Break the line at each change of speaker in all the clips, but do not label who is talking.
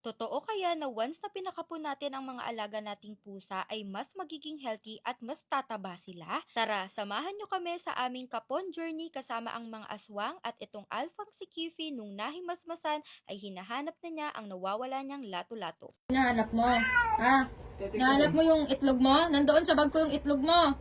Totoo kaya na once na pinakapon natin ang mga alaga nating pusa ay mas magiging healthy at mas tataba sila? Tara, samahan nyo kami sa aming kapon journey kasama ang mga aswang at itong alphang si Kifi nung nahimasmasan ay hinahanap na niya ang nawawala niyang lato-lato.
Nahanap mo. Ha? Nahanap mo yung itlog mo? Nandoon sa bag ko yung itlog mo.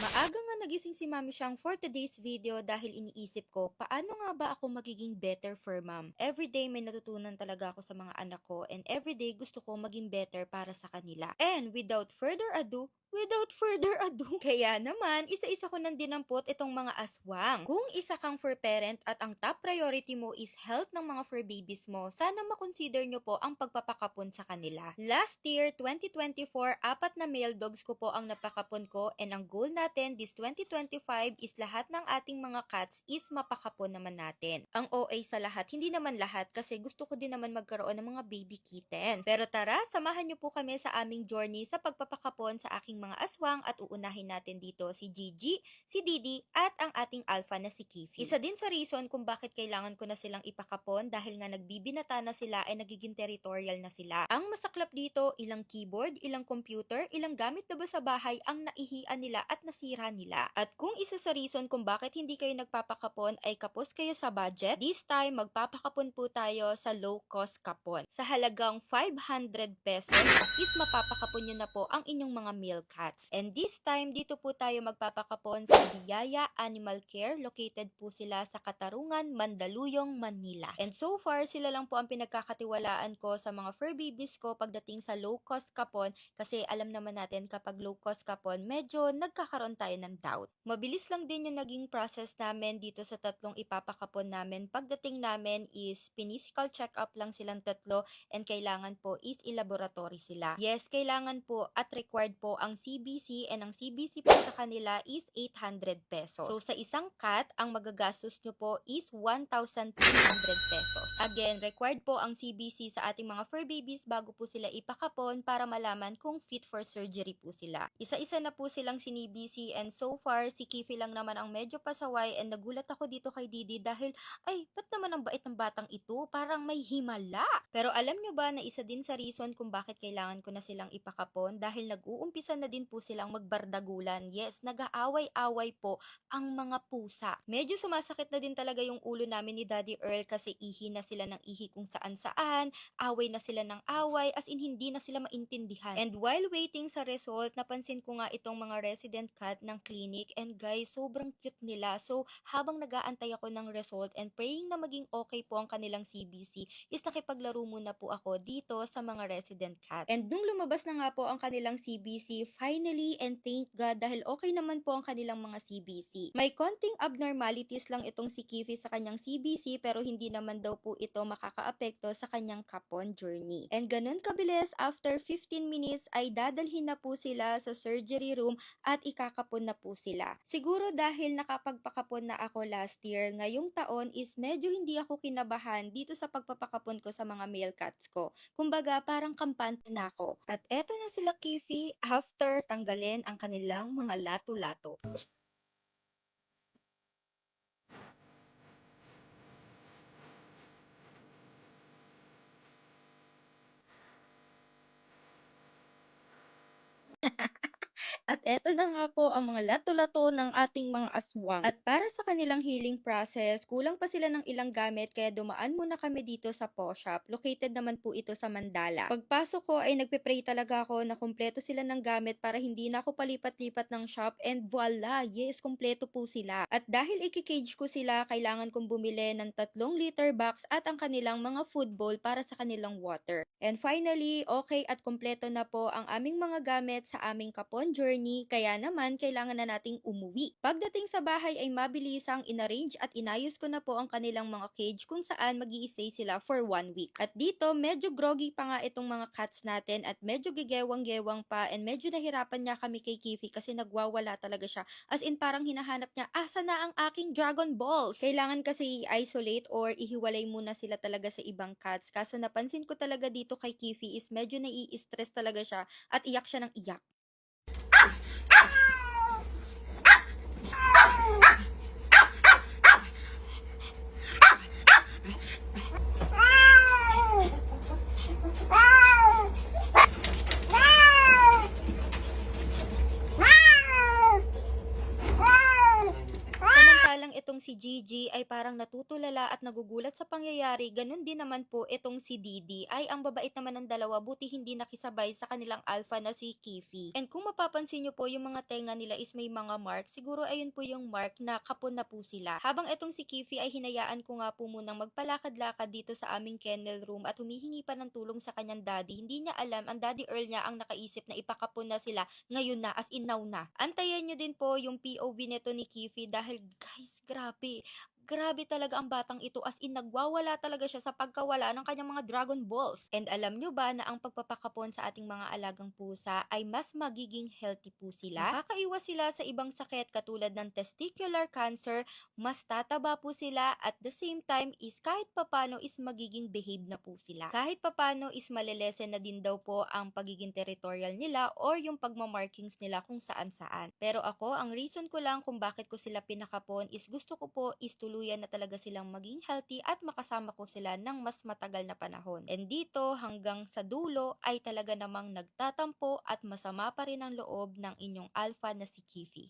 Maaga nga nagising si Mami Siyang for today's video dahil iniisip ko, paano nga ba ako magiging better for mom? Everyday may natutunan talaga ako sa mga anak ko and everyday gusto ko maging better para sa kanila. And without further ado, without further ado, kaya naman, isa-isa ko nang dinampot itong mga aswang. Kung isa kang fur parent at ang top priority mo is health ng mga fur babies mo, sana makonsider nyo po ang pagpapakapon sa kanila. Last year, 2024, apat na male dogs ko po ang napakapon ko and ang goal natin this 2025 is lahat ng ating mga cats is mapakapon naman natin. Ang OA sa lahat, hindi naman lahat kasi gusto ko din naman magkaroon ng mga baby kittens. Pero tara, samahan nyo po kami sa aming journey sa pagpapakapon sa aking mga aswang at uunahin natin dito si Gigi, si Didi at ang ating alpha na si Kifi. Isa din sa reason kung bakit kailangan ko na silang ipakapon dahil nga nagbibinata na sila ay nagiging territorial na sila. Ang masaklap dito, ilang keyboard, ilang computer, ilang gamit na ba sa bahay ang naihian nila at nasira nila. At kung isa sa reason kung bakit hindi kayo nagpapakapon ay kapos kayo sa budget, this time magpapakapon po tayo sa low cost kapon. Sa halagang 500 pesos is mapapakapon nyo na po ang inyong mga meal cats. And this time, dito po tayo magpapakapon sa Biyaya Animal Care. Located po sila sa Katarungan, Mandaluyong, Manila. And so far, sila lang po ang pinagkakatiwalaan ko sa mga fur babies ko pagdating sa low cost kapon kasi alam naman natin kapag low cost kapon, medyo nagkakaroon tayo ng doubt. Mabilis lang din yung naging process namin dito sa tatlong ipapakapon namin. Pagdating namin is pinisical check-up lang silang tatlo and kailangan po is i-laboratory sila. Yes, kailangan po at required po ang CBC and ang CBC po sa kanila is 800 pesos. So sa isang cat, ang magagastos nyo po is 1,300 pesos. Again, required po ang CBC sa ating mga fur babies bago po sila ipakapon para malaman kung fit for surgery po sila. Isa-isa na po silang sinibisi and so far, si Kifi lang naman ang medyo pasaway and nagulat ako dito kay Didi dahil ay, ba't naman ang bait ng batang ito? Parang may himala. Pero alam nyo ba na isa din sa reason kung bakit kailangan ko na silang ipakapon dahil nag-uumpisa na din po silang magbardagulan. Yes, nag-aaway-away po ang mga pusa. Medyo sumasakit na din talaga yung ulo namin ni Daddy Earl kasi ihi na sila ng ihi kung saan-saan, away na sila ng away, as in hindi na sila maintindihan. And while waiting sa result, napansin ko nga itong mga resident cat ng clinic and guys, sobrang cute nila. So, habang nag-aantay ako ng result and praying na maging okay po ang kanilang CBC, is nakipaglaro muna po ako dito sa mga resident cat. And nung lumabas na nga po ang kanilang CBC, finally and thank God dahil okay naman po ang kanilang mga CBC. May konting abnormalities lang itong si Kifi sa kanyang CBC pero hindi naman daw po ito makakaapekto sa kanyang kapon journey. And ganun kabilis, after 15 minutes ay dadalhin na po sila sa surgery room at ikakapon na po sila. Siguro dahil nakapagpakapon na ako last year, ngayong taon is medyo hindi ako kinabahan dito sa pagpapakapon ko sa mga male cats ko. Kumbaga, parang kampante na ako. At eto na sila Kifi after tanggalin ang kanilang mga lato-lato. At eto na nga po ang mga lato-lato ng ating mga aswang. At para sa kanilang healing process, kulang pa sila ng ilang gamit kaya dumaan muna kami dito sa paw shop. Located naman po ito sa Mandala. Pagpasok ko ay nagpe-pray talaga ako na kumpleto sila ng gamit para hindi na ako palipat-lipat ng shop and voila, yes, kumpleto po sila. At dahil ikikage ko sila, kailangan kong bumili ng tatlong liter box at ang kanilang mga food bowl para sa kanilang water. And finally, okay at kumpleto na po ang aming mga gamit sa aming kapon journey, kaya naman kailangan na nating umuwi. Pagdating sa bahay ay mabilisang inarrange at inayos ko na po ang kanilang mga cage kung saan mag stay sila for one week. At dito, medyo groggy pa nga itong mga cats natin at medyo gigewang-gewang pa and medyo nahirapan niya kami kay Kifi kasi nagwawala talaga siya. As in parang hinahanap niya, asa na ang aking Dragon Balls? Kailangan kasi i-isolate or ihiwalay muna sila talaga sa ibang cats. Kaso napansin ko talaga dito kay Kifi is medyo nai-stress talaga siya at iyak siya ng iyak. Ah! Gigi ay parang natutulala at nagugulat sa pangyayari, ganun din naman po itong si Didi ay ang babait naman ng dalawa buti hindi nakisabay sa kanilang alpha na si Kifi. And kung mapapansin nyo po yung mga tenga nila is may mga mark, siguro ayun po yung mark na kapon na po sila. Habang itong si Kifi ay hinayaan ko nga po munang magpalakad-lakad dito sa aming kennel room at humihingi pa ng tulong sa kanyang daddy. Hindi niya alam, ang daddy Earl niya ang nakaisip na ipakapon na sila ngayon na as in now na. Antayan nyo din po yung POV nito ni Kifi dahil guys, grabe. tapi Grabe talaga ang batang ito as in nagwawala talaga siya sa pagkawala ng kanyang mga Dragon Balls. And alam nyo ba na ang pagpapakapon sa ating mga alagang pusa ay mas magiging healthy po sila? Nakakaiwas sila sa ibang sakit katulad ng testicular cancer, mas tataba po sila at the same time is kahit papano is magiging behave na po sila. Kahit papano is malelesen na din daw po ang pagiging territorial nila or yung pagmamarkings nila kung saan saan. Pero ako, ang reason ko lang kung bakit ko sila pinakapon is gusto ko po is tuluyan na talaga silang maging healthy at makasama ko sila ng mas matagal na panahon. And dito hanggang sa dulo ay talaga namang nagtatampo at masama pa rin ang loob ng inyong alpha na si Kifi.